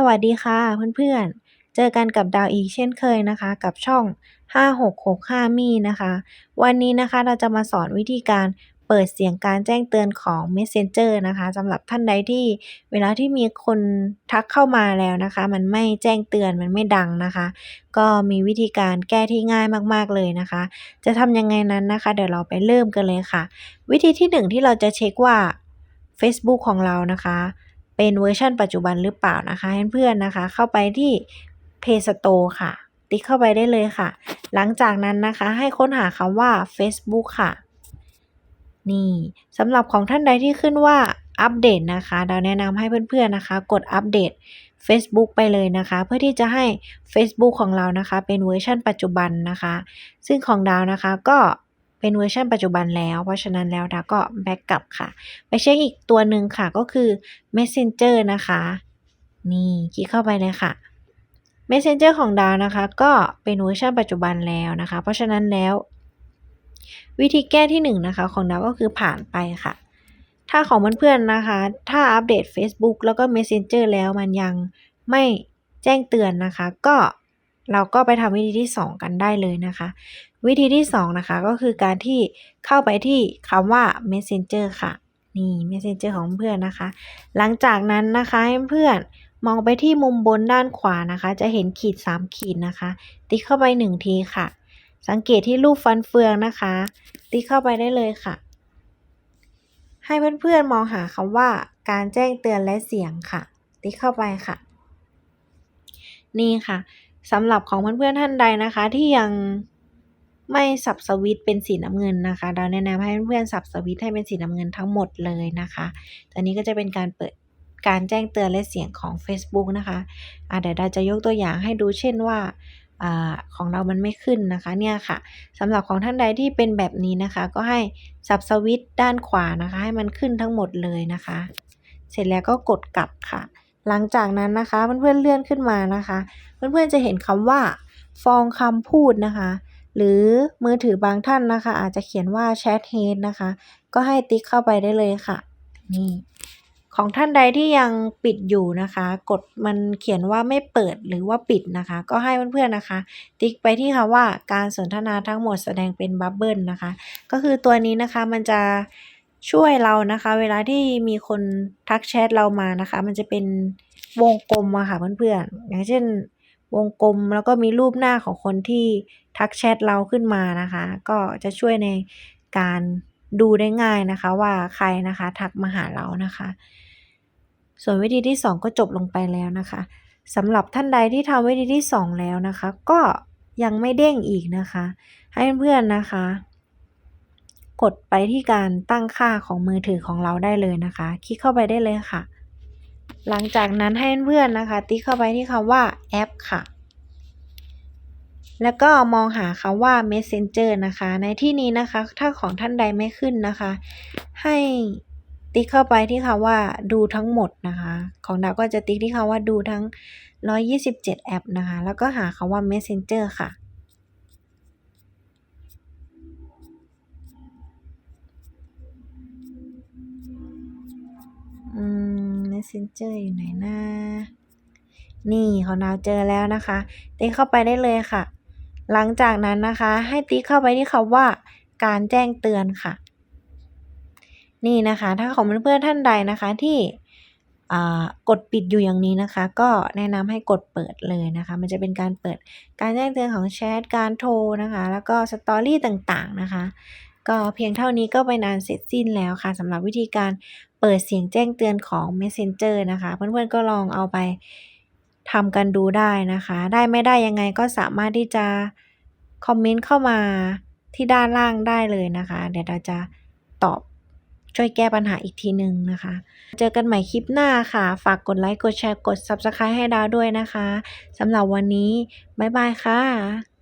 สวัสดีค่ะเพื่อนๆ เจอกันกับดาวอีกเช่นเคยนะคะ กับช่อง 5665 มีนะคะ วันนี้นะคะเราจะมาสอนวิธีการเปิดเสียงการแจ้งเตือนของ Messenger นะคะสำหรับท่านใดที่เวลาที่มีคนทักเข้ามาแล้วนะคะ มันไม่แจ้งเตือนมันไม่ดังนะคะ ก็มีวิธีการแก้ที่ง่ายมากๆเลยนะคะ จะทำยังไงนั้นนะคะ เดี๋ยวเราไปเริ่มกันเลยค่ะ วิธีที่หนึ่งที่เราจะเช็คว่า Facebook ของเรานะคะ เป็นเวอร์ชันปัจจุบันหรือเปล่านะคะเพื่อนๆนะคะ เข้าไปที่ Play Store ค่ะ ติ๊กเข้าไปได้เลยค่ะ หลังจากนั้นนะคะให้ค้นหาคำว่า Facebook ค่ะ นี่สำหรับของท่านใดที่ขึ้นว่าอัปเดตนะคะเราแนะนำให้เพื่อนๆนะคะ กดอัปเดต Facebook ไปเลยนะคะ เพื่อที่จะให้ Facebook ของเรานะคะ เป็นเวอร์ชันปัจจุบันนะคะ ซึ่งของดาวนะคะก็ เป็นเวอร์ชันปัจจุบันแล้ว เพราะฉะนั้นแล้วดาวก็แบ็กกลับค่ะ ไปเช็คอีกตัวหนึ่งค่ะก็คือ Messenger นะคะ นี่คลิกเข้าไปเลยค่ะ Messenger ของดาวนะคะก็เป็นเวอร์ชันปัจจุบันแล้วนะคะ เพราะฉะนั้นแล้ว วิธีแก้ที่1นนะคะของดาวก็คือผ่านไปค่ะ ถ้าของเพื่อนๆนะคะ ถ้าอัปเดต Facebook แล้วก็ Messenger แล้วมันยังไม่แจ้งเตือนนะคะ ก็ เราก็ไปทำวิธีที่ 2 กันได้เลยนะคะ วิธีที่ 2 นะคะก็คือการที่เข้าไปที่คำว่า Messenger ค่ะ นี่ Messenger ของเพื่อนนะคะ หลังจากนั้นนะคะให้เพื่อนมองไปที่มุมบนด้านขวานะคะ จะเห็นขีด 3 ขีดนะคะ ติ๊กเข้าไป 1 ทีค่ะ สังเกตที่รูปฟันเฟืองนะคะ ติ๊กเข้าไปได้เลยค่ะ ให้เพื่อนๆมองหาคำว่าการแจ้งเตือนและเสียงค่ะ ติ๊กเข้าไปค่ะ นี่ค่ะ สำหรับของเพื่อนๆท่านใดนะคะ ที่ยังไม่สับสวิตเป็นสีน้ำเงินนะคะเราแนะนำให้เพื่อนๆสับสวิตให้เป็นสีน้ำเงินทั้งหมดเลยนะคะตอนนี้ก็จะเป็นการเปิดการแจ้งเตือนและเสียงของ Facebook นะคะะเดี๋ยวเราจะยกตัวอย่างให้ดูเช่นว่าอของเรามันไม่ขึ้นนะคะเนี่ยค่ะสำหรับของท่านใดที่เป็นแบบนี้นะคะ ก็ให้สับสวิตด้านขวานะคะ ให้มันขึ้นทั้งหมดเลยนะคะ เสร็จแล้วก็กดกลับค่ะ หลังจากนั้นนะคะเพื่อนๆเลื่อนขึ้นมานะคะ เพื่อนๆจะเห็นคำว่า ฟองคำพูดนะคะ หรือมือถือบางท่านนะคะ อาจจะเขียนว่า Chat Head นะคะ ก็ให้ติ๊กเข้าไปได้เลยค่ะ นี่ของท่านใดที่ยังปิดอยู่นะคะ กดมันเขียนว่าไม่เปิดหรือว่าปิดนะคะ ก็ให้เพื่อนๆนะคะ ติ๊กไปที่คำว่าการสนทนาทั้งหมดแสดงเป็นบับเบิลนะคะ ก็คือตัวนี้นะคะมันจะ ช่วยเรานะคะ เวลาที่มีคนทักแชทเรามานะคะ มันจะเป็นวงกลมอะค่ะเพื่อนๆอย่างเช่น วงกลมแล้วก็มีรูปหน้าของคนที่ทักแชทเราขึ้นมานะคะ ก็จะช่วยในการดูได้ง่ายนะคะ ว่าใครนะคะ ทักมาหาเรานะคะ ส่วนวิธีที่ 2 ก็จบลงไปแล้วนะคะสำหรับท่านใดที่ทำวิธีที่ 2 แล้วนะคะ ก็ยังไม่เด้งอีกนะคะ ให้เพื่อนๆนะคะ กดไปที่การตั้งค่าของมือถือของเราได้เลยนะคะ คลิกเข้าไปได้เลยค่ะ หลังจากนั้นให้เพื่อนๆนะคะ ติ๊กเข้าไปที่คำว่าแอปค่ะ แล้วก็มองหาคำว่า Messenger นะคะ ในที่นี้นะคะ ถ้าของท่านใดไม่ขึ้นนะคะ ให้ติ๊กเข้าไปที่คำว่าดูทั้งหมดนะคะ ของดาวก็จะติ๊กที่คำว่าดูทั้ง 127 แอปนะคะ แล้วก็หาคำว่า Messenger ค่ะ Messenger อยู่ไหนนะนี่ของดาเจอแล้วนะคะ ติ๊กเข้าไปได้เลยค่ะ หลังจากนั้นนะคะ ให้ติ๊กเข้าไปที่คำว่า การแจ้งเตือนค่ะ นี่นะคะ ถ้าของเพื่อนๆท่านใดนะคะที่อ่ากดปิดอยู่อย่างนี้นะคะ ก็แนะนำให้กดเปิดเลยนะคะ มันจะเป็นการเปิดการแจ้งเตือนของแชทการโทรนะคะ แล้วก็สตอรี่ต่างๆนะคะ ก็เพียงเท่านี้ก็เป็นอันเสร็จสิ้นแล้วค่ะสำหรับวิธีการเปิดเสียงแจ้งเตือนของ Messenger นะคะ เพื่อนๆก็ลองเอาไปทำกันดูได้นะคะ ได้ไม่ได้ยังไงก็สามารถที่จะคอมเมนต์เข้ามาที่ด้านล่างได้เลยนะคะ เดี๋ยวเราจะตอบช่วยแก้ปัญหาอีกทีหนึ่งนะคะ เจอกันใหม่คลิปหน้าค่ะ ฝากกดไลค์ กดแชร์ กด Subscribe ให้ดาวด้วยนะคะสำหรับวันนี้ บ๊ายบายค่ะ